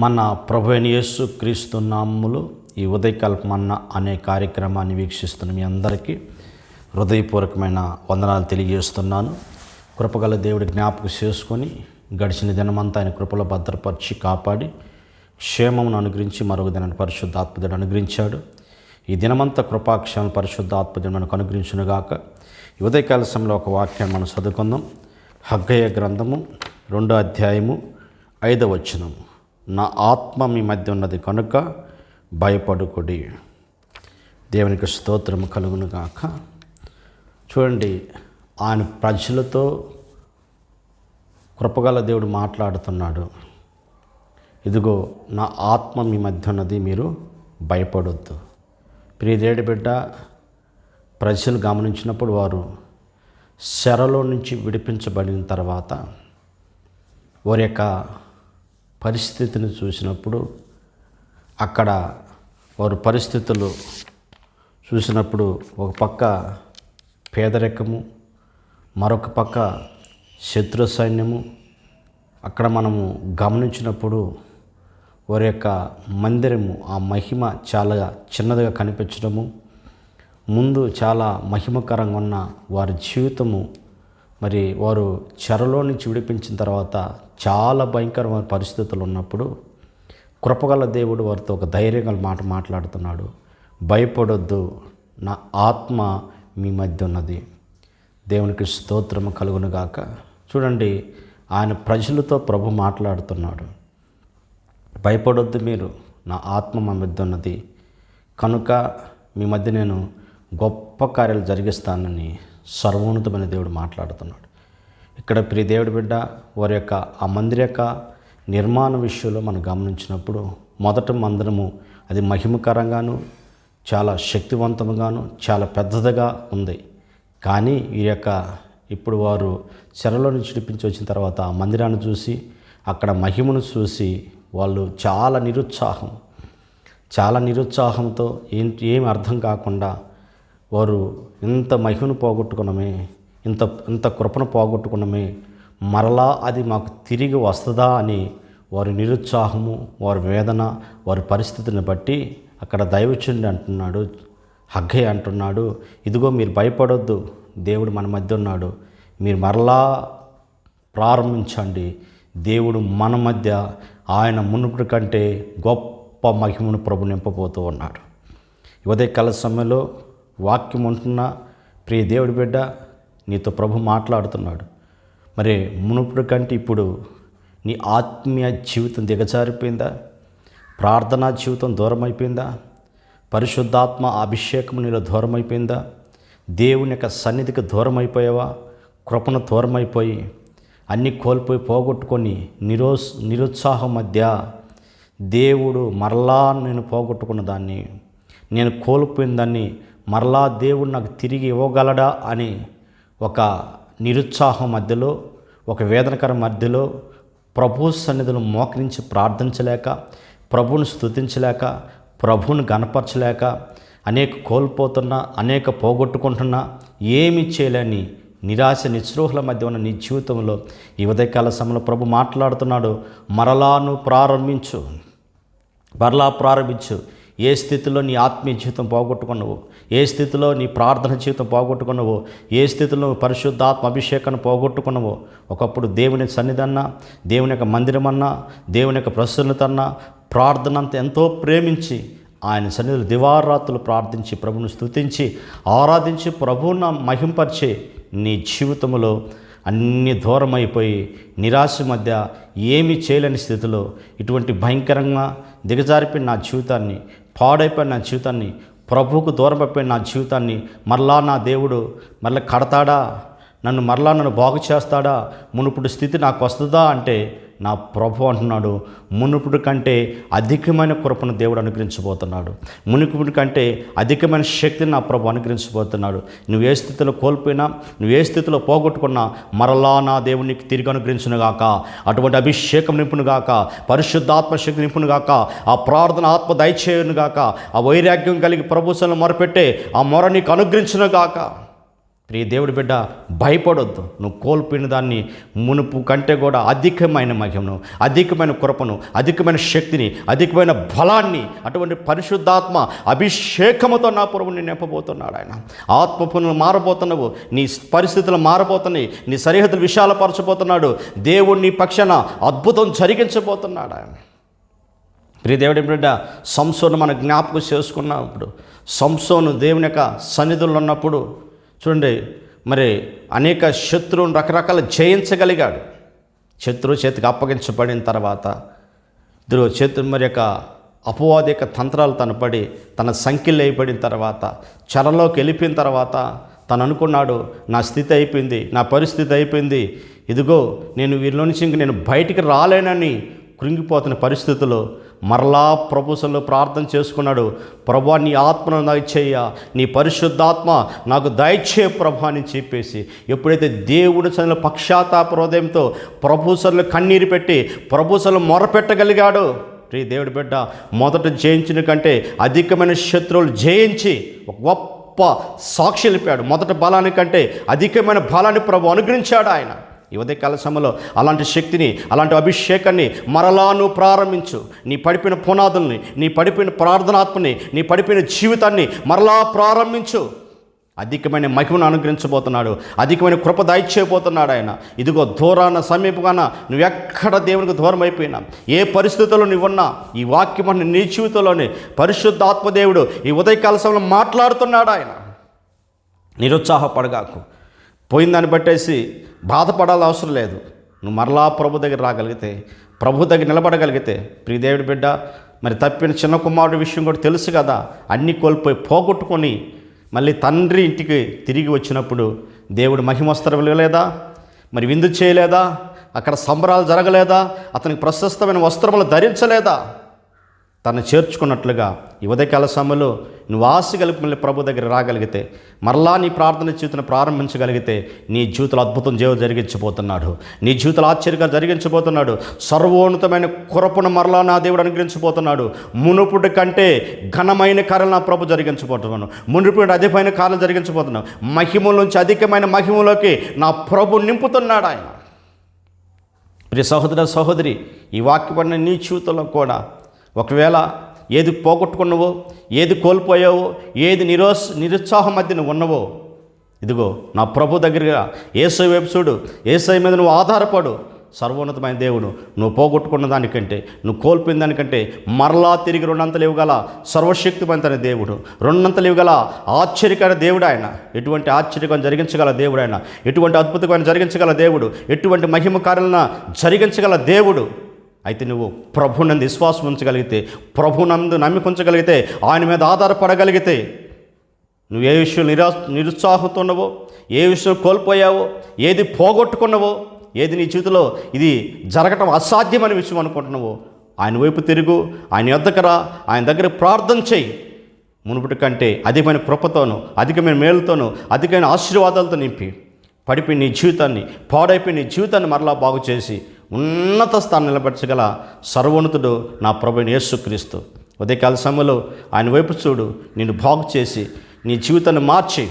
మన ప్రభు యేసు క్రీస్తు నామ్ములు ఈ ఉదయకల్పమన్న అనే కార్యక్రమాన్ని వీక్షిస్తున్న మీ అందరికీ హృదయపూర్వకమైన వందనాలు తెలియజేస్తున్నాను. కృపగల దేవుడి జ్ఞాపకం చేసుకొని గడిచిన దినమంతా ఆయన కృపలో భద్రపరిచి కాపాడి క్షేమమును అనుగ్రహించి మరొక దినాన్ని పరిశుద్ధాత్మదుడు అనుగ్రహించాడు. ఈ దినమంతా కృపాక్షేమ పరిశుద్ధాత్మదుడు మనకు అనుగ్రహించునుగాక. ఈ ఉదయకాల సమయంలో ఒక వాక్యాన్ని మనం చదువుకుందాం. హగ్గయ్య గ్రంథము రెండో అధ్యాయము ఐదవ వచనము. నా ఆత్మ మీ మధ్య ఉన్నది కనుక భయపడుకుడి. దేవునికి స్తోత్రము కలుగును గాక. చూడండి ఆయన ప్రజలతో కృపగల దేవుడు మాట్లాడుతున్నాడు. ఇదిగో నా ఆత్మ మీ మధ్య ఉన్నది మీరు భయపడొద్దు. ప్రియదేడి బిడ్డ ప్రజలు గమనించినప్పుడు వారు శరలో నుంచి విడిపించబడిన తర్వాత వారి యొక్క పరిస్థితిని చూసినప్పుడు అక్కడ వారు పరిస్థితులు చూసినప్పుడు ఒక పక్క పేదరికము మరొక పక్క శత్రు సైన్యము. అక్కడ మనము గమనించినప్పుడు వారి యొక్క మందిరము ఆ మహిమ చాలా చిన్నదిగా కనిపించడము. ముందు చాలా మహిమకరంగా ఉన్న వారి జీవితము మరి వారు చెరలో నుంచి విడిపించిన తర్వాత చాలా భయంకరమైన పరిస్థితులు ఉన్నప్పుడు కృపగల దేవుడు వారితో ఒక ధైర్యంగా మాట మాట్లాడుతున్నాడు. భయపడొద్దు. నా ఆత్మ మీ మధ్య ఉన్నది. దేవునికి స్తోత్రము కలుగునుగాక చూడండి ఆయన ప్రజలతో ప్రభు మాట్లాడుతున్నాడు. భయపడొద్దు మీరు. నా ఆత్మ మా మధ్య ఉన్నది. కనుక మీ మధ్య నేను గొప్ప కార్యాలు జరిగిస్తానని సర్వోన్నతమైన దేవుడు మాట్లాడుతున్నాడు. ఇక్కడ ప్రియ దేవుడి బిడ్డ వారి యొక్క ఆ మందిర యొక్క నిర్మాణ విషయంలో మనం గమనించినప్పుడు మొదట మందిరము అది మహిమకరంగాను చాలా శక్తివంతంగాను చాలా పెద్దదిగా ఉంది. కానీ ఈ యొక్క ఇప్పుడు వారు చెరలో నుంచి విడిపించి వచ్చిన తర్వాత ఆ మందిరాన్ని చూసి అక్కడ మహిమను చూసి వాళ్ళు చాలా నిరుత్సాహం. చాలా నిరుత్సాహంతో ఏం ఏం అర్థం కాకుండా వారు ఇంత మహిమను పోగొట్టుకున్నమే ఇంత ఇంత కృపను పోగొట్టుకున్నమే మరలా అది మాకు తిరిగి వస్తుందా అని వారి నిరుత్సాహము వారి వేదన వారి పరిస్థితిని బట్టి అక్కడ దైవచండి అంటున్నాడు హగ్గయ్య అంటున్నాడు ఇదిగో మీరు భయపడొద్దు దేవుడు మన మధ్య ఉన్నాడు మీరు మరలా ప్రారంభించండి దేవుడు మన మధ్య ఆయన మునుపుడి కంటే గొప్ప మహిమను ప్రభు నింపబోతూ ఉన్నాడు. ఉదయ కాల సమయంలో వాక్యం ఉంటున్న ప్రియ దేవుడి బిడ్డ నీతో ప్రభు మాట్లాడుతున్నాడు. మరి మునుపుడు కంటే ఇప్పుడు నీ ఆత్మీయ జీవితం దిగజారిపోయిందా? ప్రార్థనా జీవితం దూరం అయిపోయిందా పరిశుద్ధాత్మ అభిషేకం నీలో దూరం అయిపోయిందా దేవుని యొక్క సన్నిధికి దూరం అయిపోయావా కృపణ దూరం అయిపోయి అన్నీ కోల్పోయి పోగొట్టుకొని నిరోస్ నిరుత్సాహం మధ్య దేవుడు మరలా నేను పోగొట్టుకున్న దాన్ని నేను కోల్పోయిన దాన్ని మరలా దేవుడు నాకు తిరిగి ఇవ్వగలడా అని ఒక నిరుత్సాహం మధ్యలో ఒక వేదనకర మధ్యలో ప్రభు సన్నిధులు మోకరించి ప్రార్థించలేక ప్రభువుని స్తుతించలేక ప్రభుని గనపరచలేక అనేక కోల్పోతున్నా అనేక పోగొట్టుకుంటున్నా ఏమి చేయలేని నిరాశ నిస్పృహల మధ్య ఉన్న నీ జీవితంలో ఈ ఉదయకాల సమయంలో ప్రభు మాట్లాడుతున్నాడు మరలాను ప్రారంభించు మరలా ప్రారంభించు ఏ స్థితిలో నీ ఆత్మీయ జీవితం పోగొట్టుకున్నావు? ఏ స్థితిలో నీ ప్రార్థన జీవితం పోగొట్టుకున్నావు? ఏ స్థితిలో పరిశుద్ధాత్మ అభిషేకాన్ని పోగొట్టుకున్నావు? ఒకప్పుడు దేవుని సన్నిధన్నా దేవుని యొక్క మందిరమన్నా దేవుని యొక్క ప్రసన్నతన్నా ప్రార్థన అంత ఎంతో ప్రేమించి ఆయన సన్నిధులు దివారాత్రులు ప్రార్థించి ప్రభువును స్తుతించి ఆరాధించి ప్రభువున మహింపరిచే నీ జీవితంలో అన్ని దూరమైపోయి నిరాశ మధ్య ఏమీ చేయలేని స్థితిలో ఇటువంటి భయంకరంగా దిగజారిపోయిన నా జీవితాన్ని పాడైపోయిన నా జీవితాన్ని ప్రభువుకు దూరం అయిపోయిన నా జీవితాన్ని మరలా నా దేవుడు మరలా కడతాడా? నన్ను మరలా నన్ను బాగు చేస్తాడా? మునుపుడు స్థితి నాకు వస్తుందా? అంటే నా ప్రభు అంటున్నాడు మునుపుడు కంటే అధికమైన కృపను దేవుడు అనుగ్రహించబోతున్నాడు. మునుపుడు కంటే అధికమైన శక్తిని నా ప్రభు అనుగ్రహించబోతున్నాడు. నువ్వు ఏ స్థితిలో కోల్పోయినా నువ్వు ఏ స్థితిలో పోగొట్టుకున్నా మరలా నా దేవునికి తిరిగి అనుగ్రహించునుగాక అటువంటి అభిషేకం నింపునుగాక పరిశుద్ధాత్మ శక్తి నింపునుగాక ఆ ప్రార్థన ఆత్మ దయచేయునుగాక ఆ వైరాగ్యం కలిగి ప్రభుత్వం మొరపెట్టే ఆ మొర నీకు అనుగ్రహించునుగాక గాక. ప్రియ దేవుడి బిడ్డ భయపడొద్దు. నువ్వు కోల్పోయిన దాన్ని మునుపు కంటే కూడా అధికమైన మహిమను అధికమైన కృపను అధికమైన శక్తిని అధికమైన బలాన్ని అటువంటి పరిశుద్ధాత్మ అభిషేకముతో నా ప్రభుని నింపబోతున్నాడు ఆయన. ఆత్మ పనులు మారబోతున్నావు నీ పరిస్థితులు మారబోతున్నాయి నీ సరిహద్దులు విశాలపరచబోతున్నాడు పరచబోతున్నాడు నీ పక్షాన అద్భుతం జరిగించబోతున్నాడు ఆయన. ప్రియ దేవుడి బిడ్డ సంసోను మన జ్ఞాపకం చేసుకున్నప్పుడు సంసోను దేవుని యొక్క సన్నిధులు ఉన్నప్పుడు చూడండి మరి అనేక శత్రువును రకరకాల జయించగలిగాడు. శత్రువు చేతికి అప్పగించబడిన తర్వాత ఇద్దరు చేతు మరి యొక్క అపవాది యొక్క తంత్రాలు తను పడి తన సంఖ్యలు అయిపడిన తర్వాత చెరలోకి వెళ్ళిపోయిన తర్వాత తను అనుకున్నాడు నా స్థితి అయిపోయింది నా పరిస్థితి అయిపోయింది. ఇదిగో నేను వీరిలో నుంచి ఇంక నేను బయటికి రాలేనని కృంగిపోతున్న పరిస్థితిలో మరలా ప్రభుసలు ప్రార్థన చేసుకున్నాడు. ప్రభా నీ ఆత్మను దయచేయ నీ పరిశుద్ధాత్మ నాకు దయచే ప్రభా అని చెప్పేసి ఎప్పుడైతే దేవుడు చదివిన పక్షాతాప హృదయంతో ప్రభుసలు కన్నీరు పెట్టి ప్రభుసలు మొరపెట్టగలిగాడు. ప్రియ దేవుడి బిడ్డ మొదట జయించిన కంటే అధికమైన శత్రువులు జయించి ఒక గొప్ప సాక్షి నిలిపాడు. మొదట బలానికంటే అధికమైన బలాన్ని ప్రభు అనుగ్రహించాడు ఆయన. ఈ ఉదయ సమయంలో అలాంటి శక్తిని అలాంటి అభిషేకాన్ని మరలా నువ్వు ప్రారంభించు. నీ పడిపోయిన పునాదుల్ని నీ పడిపోయిన ప్రార్థనాత్మని నీ పడిపోయిన జీవితాన్ని మరలా ప్రారంభించు. అధికమైన మహిమను అనుగ్రహించబోతున్నాడు. అధికమైన కృప దయచేయబోతున్నాడు ఆయన. ఇదిగో దూరాన సమీపగాన నువ్వు ఎక్కడ దేవునికి దూరం అయిపోయినా ఏ పరిస్థితుల్లో నువ్వు ఉన్నా ఈ వాక్యం నీ జీవితంలోనే పరిశుద్ధ ఆత్మదేవుడు ఈ ఉదయకాల సమయంలో మాట్లాడుతున్నాడు ఆయన. నిరుత్సాహపడగాకు. పోయిందాన్ని బట్టేసి బాధపడాల్సిన అవసరం లేదు. నువ్వు మరలా ప్రభు దగ్గర రాగలిగితే ప్రభు దగ్గర నిలబడగలిగితే ప్రియదేవుడి బిడ్డ మరి తప్పిన చిన్న కుమారుడి విషయం కూడా తెలుసు కదా. అన్నీ కోల్పోయి పోగొట్టుకొని మళ్ళీ తండ్రి ఇంటికి తిరిగి వచ్చినప్పుడు దేవుడు మహిమస్త్రం లేదా మరి విందు చేయలేదా? అక్కడ సంబరాలు జరగలేదా? అతనికి ప్రశస్తమైన వస్త్రములు ధరించలేదా? తను చేర్చుకున్నట్లుగా యువదకాల సమయంలో నువ్వు ఆశ కలిపి మళ్ళీ ప్రభు దగ్గర రాగలిగితే మరలా నీ ప్రార్థన జీవితం ప్రారంభించగలిగితే నీ జీవితంలో అద్భుతం జీవ జరిగించబోతున్నాడు. నీ జీవితంలో ఆశ్చర్యంగా జరిగించబోతున్నాడు. సర్వోన్నతమైన కురపును మరలా నా దేవుడు అనుగ్రహించబోతున్నాడు. మునుపుడు కంటే ఘనమైన కార్యాలు నా ప్రభు జరిగించబోతున్నాను మునుపుడు అధికమైన కార్యాలు జరిగించబోతున్నాను మహిమ నుంచి అధికమైన మహిమలోకి నా ప్రభు నింపుతున్నాడు ఆయన. ప్రియ సహోదర సహోదరి ఈ వాక్యపడిన నీ జీవితంలో కూడా ఒకవేళ ఏది పోగొట్టుకున్నావో ఏది కోల్పోయావో ఏది నిరోస్ నిరుత్సాహం మధ్య నువ్వు ఉన్నవో ఇదిగో నా ప్రభు దగ్గరగా ఏసై వైపు చూడు. ఏసై మీద నువ్వు ఆధారపడు. సర్వోన్నతమైన దేవుడు నువ్వు పోగొట్టుకున్న దానికంటే నువ్వు కోల్పోయిన దానికంటే మరలా తిరిగి రెండంతలు ఇవ్వగల సర్వశక్తిమంతైన దేవుడు. రెండంతలు ఇవ్వగల ఆశ్చర్యకర దేవుడు ఆయన. ఎటువంటి ఆశ్చర్యకరం జరిగించగల దేవుడు ఆయన. ఎటువంటి అద్భుతమైన జరిగించగల దేవుడు. ఎటువంటి మహిమ కార్యాలను జరిగించగల దేవుడు. అయితే నువ్వు ప్రభునందు విశ్వాసం ఉంచగలిగితే ప్రభునందు నమ్మిక ఉంచగలిగితే ఆయన మీద ఆధారపడగలిగితే నువ్వు ఏ విషయం నిరా నిరుత్సాహంతో ఏ విషయం కోల్పోయావో ఏది పోగొట్టుకున్నావో ఏది నీ జీవితంలో ఇది జరగటం అసాధ్యమనే విషయం అనుకుంటున్నావో ఆయన వైపు తిరుగు ఆయన యొద్దకు రా ఆయన దగ్గర ప్రార్థన చేయి. మునుపటి కంటే అధికమైన కృపతోనూ అధికమైన మేలుతోనూ అధికమైన ఆశీర్వాదాలతో నింపి పడిపోయి నీ జీవితాన్ని పాడైపోయి నీ జీవితాన్ని మరలా బాగు చేసి ఉన్నత స్థానం నిలబెట్టగల సర్వోన్నతుడు నా ప్రభుని యేసుక్రీస్తు. ఉదయకాల సమయంలో ఆయన వైపు చూడు నిన్ను బాగు చేసి నీ జీవితాన్ని మార్చి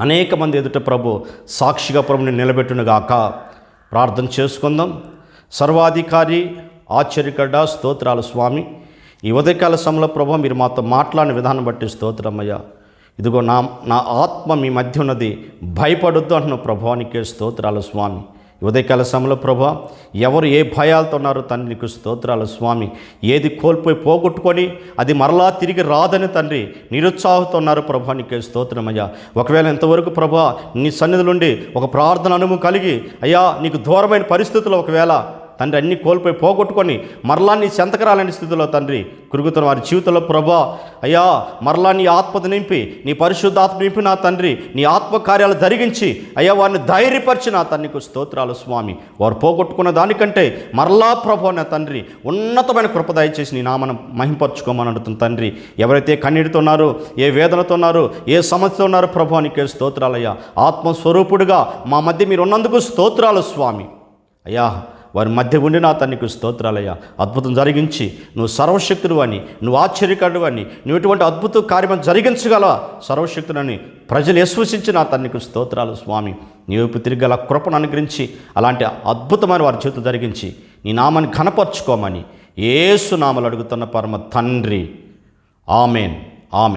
అనేక మంది ఎదుట ప్రభు సాక్షిగా ప్రభుని నిలబెట్టునుగాక ప్రార్థన చేసుకుందాం. సర్వాధికారి ఆశ్చర్యకడ స్తోత్రాలు స్వామి. ఈ ఉదయకాల సమయంలో ప్రభు మీరు మాతో మాట్లాడిన విధానం బట్టి స్తోత్రమయ్యా. ఇదిగో నా నా ఆత్మ మీ మధ్య ఉన్నది. భయపడొద్దు అంటున్న ప్రభానికే స్తోత్రాలు స్వామి. ఉదయకాల సమయంలో ప్రభా ఎవరు ఏ భయాలతో ఉన్నారో తండ్రి నీకు స్తోత్రాలు స్వామి. ఏది కోల్పోయి పోగొట్టుకొని అది మరలా తిరిగి రాదని తండ్రి నిరుత్సాహంతో ఉన్నారు ప్రభా నీకే స్తోత్రమయ్యా ఒకవేళ ఇంతవరకు ప్రభా నీ సన్నిధి నుండి ఒక ప్రార్థన అనుభవం కలిగి అయ్యా నీకు దూరమైన పరిస్థితుల్లో ఒకవేళ తండ్రి అన్నీ కోల్పోయి పోగొట్టుకొని మరలా నీ చెంతకరాలని స్థితిలో తండ్రి కురుగుతున్న వారి జీవితంలో ప్రభా అయ్యా మరలా నీ ఆత్మత నింపి నీ పరిశుద్ధాత్మ నింపి నా తండ్రి నీ ఆత్మకార్యాలు జరిగించి అయ్యా వారిని ధైర్యపరిచి నా తండ్రికి స్తోత్రాలు స్వామి. వారు పోగొట్టుకున్న దానికంటే మరలా ప్రభా నా తండ్రి ఉన్నతమైన కృప దయచేసి నీ నామను మహింపరచుకోమని అడుగుతుంది తండ్రి. ఎవరైతే కన్నీటితో ఉన్నారో ఏ వేదనతో ఉన్నారో ఏ సమస్యతో ఉన్నారో ప్రభా నీకే స్తోత్రాలయ్యా. ఆత్మస్వరూపుడుగా మా మధ్య మీరు ఉన్నందుకు స్తోత్రాలు స్వామి. అయ్యా వారి మధ్య ఉండి నా తనకు స్తోత్రాలయ్యా. అద్భుతం జరిగించి నువ్వు సర్వశక్తుడు అని నువ్వు ఆశ్చర్యకాడు అని నువ్వు ఎటువంటి అద్భుత కార్యం జరిగించగల సర్వశక్తుడని ప్రజలు విశ్వసించి నా తనకు స్తోత్రాలు స్వామి. నీ వైపు తిరిగల కృపను అనుగ్రహించి అలాంటి అద్భుతమైన వారి చేతులు జరిగించి నీ నామాన్ని ఘనపరచుకోమని ఏసు నామలు అడుగుతున్న పరమ తండ్రి. ఆమెన్.